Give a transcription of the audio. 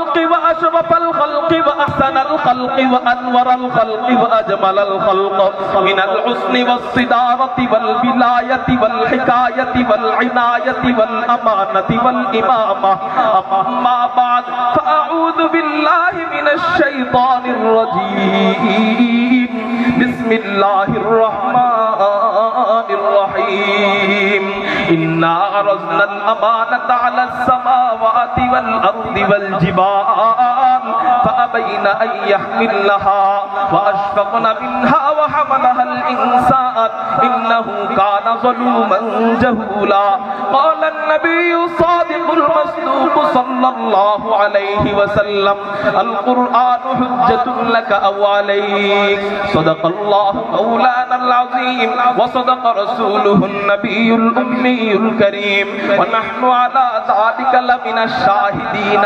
الخلق وأشرف الخلق وأحسن الخلق وأنور الخلق وأجمل الخلق من الحسن والصدارة والولاية والحكاية والعناية والأمانة والإمامة. أما بعد فأعوذ بالله من الشيطان الرجيم. بسم الله الرحمن إنا عرضنا الأمانة على السماوات والأرض والجبال فأبين أن يحملنها وأشفقن منها وحملها الإنسان إنه كان ظلوما جهولا قال النبي الصادق المصدوق صلى الله عليه وسلم. القرآن حجة لك أو عليك. صدق الله مولانا العظيم وصدق رسوله النبي الأمي الكريم. ونحن على ذلك لمن الشاهدين